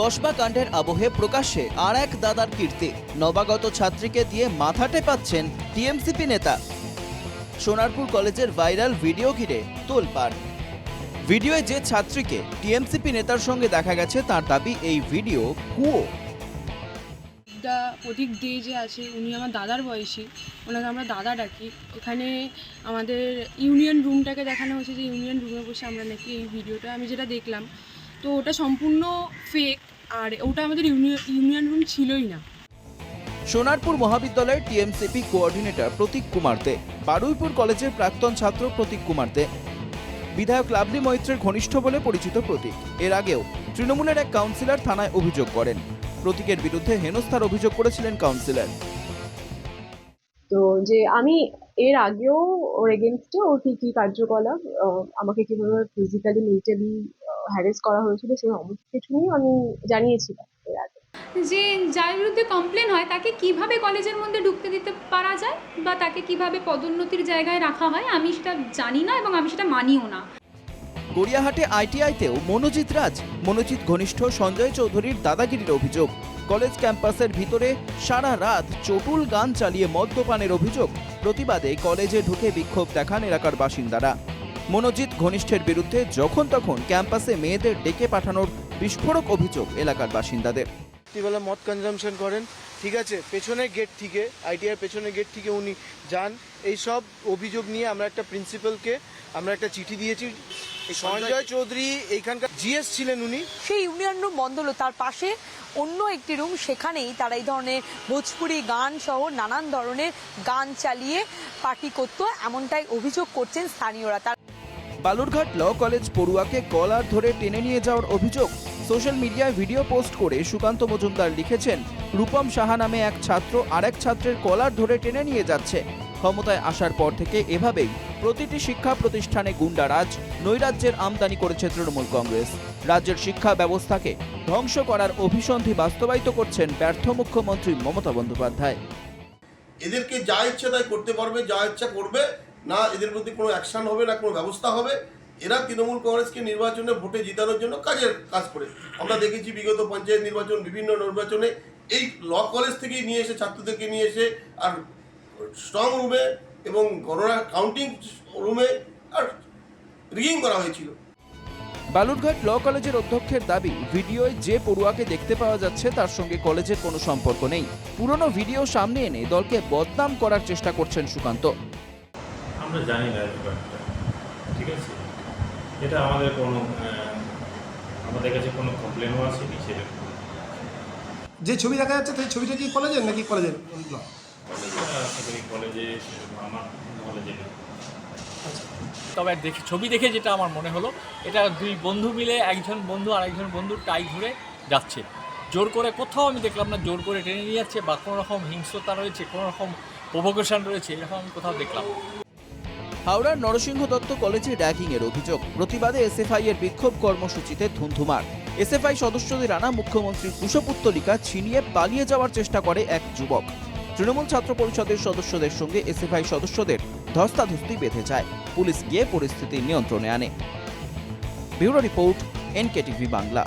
কসবা কাণ্ডের আবহে প্রকাশ্যে আর এক দাদার কীর্তি। নবাগত ছাত্রীকে দিয়ে মাথা টেপাচ্ছেন টিএমসিপি নেতা। সোনারপুর কলেজের ভাইরাল ভিডিও ঘিরে তোলপাড়। ভিডিওয়ে যে ছাত্রীকে টিএমসিপি নেতার সঙ্গে দেখা গেছে, তার দাবি এই ভিডিও কুয়ো। দা প্রতীক দে যে আছে, উনি আমার দাদার বয়সী, ওনাকে আমরা দাদা ডাকি। এখানে আমাদের ইউনিয়ন রুমটাকে দেখানো হয়েছে যে ইউনিয়ন রুমে বসে আমরা নাকি এই ভিডিওটা, আমি যেটা দেখলাম তো ওটা সম্পূর্ণ ফেক আর ওটা আমাদের ইউনিয়ন রুম ছিলই না। সোনারপুর মহাবিদ্যালয়ের টিএমসিপি কোঅর্ডিনেটর প্রতীক কুমার দে বারুইপুর কলেজের প্রাক্তন ছাত্র প্রতীক কুমার দে। বিধায়ক লাভলি মৈত্রের ঘনিষ্ঠ বলে পরিচিত প্রতীক। এর আগেও তৃণমূলের এক কাউন্সিলর থানায় অভিযোগ করেন। প্রতীকের বিরুদ্ধে হেনস্থার অভিযোগ করেছিলেন কাউন্সিলর তো যে আমি এর আগেও ওর এগেনস্টে ওর কী কী কার্যকলাপ আহ, আমাকে কীভাবে ফিজিক্যালি মেন্টালি হ্যারেস করা হয়েছিল সেই সমস্ত কিছু নিয়ে আমি জানিয়েছিলাম এর আগে। যে যার বিরুদ্ধে কমপ্লেন হয় তাকে কীভাবে কলেজের মধ্যে ঢুকতে দিতে পারা যায় বা তাকে কীভাবে পদোন্নতির জায়গায় রাখা হয় আমি সেটা জানি না এবং আমি সেটা মানিও না। গড়িয়াহাটে আইটিআইতেও মনোজিৎ রাজ মনোজিৎ ঘনিষ্ঠ সঞ্জয় চৌধুরীর দাদাগিরির অভিযোগ। কলেজ ক্যাম্পাসের ভিতরে সারা রাত চটুল গান চালিয়ে মদ্যপানের অভিযোগ। প্রতিবাদে কলেজে ঢুকে বিক্ষোভ দেখান এলাকার বাসিন্দারা। মনোজিৎ ঘনিষ্ঠের বিরুদ্ধে যখন তখন ক্যাম্পাসে মেয়েদের ডেকে পাঠানোর বিস্ফোরক অভিযোগ এলাকার বাসিন্দাদের। রাত্রিবেলা মদ কনজামশন করেন ঠিক আছে? পেছনের গেট থেকে আইটিআর পেছনের গেট থেকে উনি যান। এই সব অভিযোগ নিয়ে আমরা একটা প্রিন্সিপালকে আমরা একটা চিঠি দিয়েছি। সঞ্জয় চৌধুরী এইখানকার জিএস ছিলেন উনি। সেই ইউনিয়ন রুম বন্ধ হলো। তার পাশে অন্য একটি রুম সেখানেই তারা এই ধরনের ভোজপুরি গান সহ নানান ধরনের গান চালিয়ে পার্টি করতো। এমনটাই অভিযোগ করছেন স্থানীয়রা। তার বালুরঘাট ল কলেজ পড়ুয়াকে কলার ধরে টেনে নিয়ে যাওয়ার অভিযোগ। সোশ্যাল মিডিয়ায় ভিডিও পোস্ট করে সুকান্ত মজুমদার লিখেছেন, রূপম সাহা নামে এক ছাত্র আরেক ছাত্রের কলার ধরে টেনে নিয়ে যাচ্ছে। ক্ষমতায় আসার পর থেকে এভাবেই প্রতিটি শিক্ষা প্রতিষ্ঠানে গুন্ডারাজ নৈরাজ্যের আমদানি করেছে তৃণমূল কংগ্রেস। রাজ্যের শিক্ষা ব্যবস্থাকে ধ্বংস করার অভিসন্ধি বাস্তবায়িত করছেন ব্যর্থ মুখ্যমন্ত্রী মমতা বন্দ্যোপাধ্যায়। এদেরকে যা ইচ্ছা তাই করতে পারবে, যা ইচ্ছা করবে না এদের প্রতি কোনো অ্যাকশন হবে না, কোনো ব্যবস্থা হবে, এরা তৃণমূল কংগ্রেসকে নির্বাচনে ভোটে জিতানোর জন্য কাজের কাজ করে। আমরা দেখেছি বিগত পঞ্চায়েত নির্বাচন, বিভিন্ন নির্বাচনে এই ল কলেজ থেকেই নিয়ে এসে, ছাত্রদেরকে নিয়ে এসে, আর স্ট্রং রুমে এবং গণনা কাউন্টিং রুমে আর রিগিং করা হয়েছিল। বালুরঘাট ল কলেজের অধ্যক্ষের দাবি, ভিডিওয় যে পড়ুয়াকে দেখতে পাওয়া যাচ্ছে তার সঙ্গে কলেজের কোনো সম্পর্ক নেই। পুরনো ভিডিও সামনে এনে দলকে বদনাম করার চেষ্টা করছেন সুকান্ত। আমরা জানি না এই ব্যাপারটা। ঠিক আছে? এটা আমাদের কোনো আমাদের কাছে কোনো কমপ্লেনও আসেনি সেটা যে ছবি দেখা যাচ্ছে সেই ছবিটা কি কলেজের নাকি কলেজের? কলেজে কলেজে আমার কলেজে নেই। তবে দেখে ছবি দেখে যেটা আমার মনে হলো এটা দুই বন্ধু মিলে একজন বন্ধু আর একজন বন্ধুর টাই ধরে যাচ্ছে। জোর করে কোথাও আমি দেখলাম না জোর করে টেনে নিয়ে যাচ্ছে বা কোনো রকম হিংস্রতা রয়েছে কোনো রকম প্রভোকেশন রয়েছে এরকম আমি কোথাও দেখলাম। হাওড়ার নরসিংহ দত্ত কলেজে র্যাগিং এর অভিযোগ। প্রতিবাদে এসএফআই এর বিক্ষোভ কর্মসূচিতে ধুন্ধুমার। এসএফআই সদস্যদের আনা মুখ্যমন্ত্রীর কুশপুত্তলিকা ছিনিয়ে পালিয়ে যাওয়ার চেষ্টা করে এক যুবক। তৃণমূল ছাত্র পরিষদের সদস্যদের সঙ্গে এসএফআই সদস্যদের ধস্তাধস্তি বেঁধে যায়। পুলিশ গিয়ে পরিস্থিতি নিয়ন্ত্রণে আনে। Bureau report, NKTV Bangla.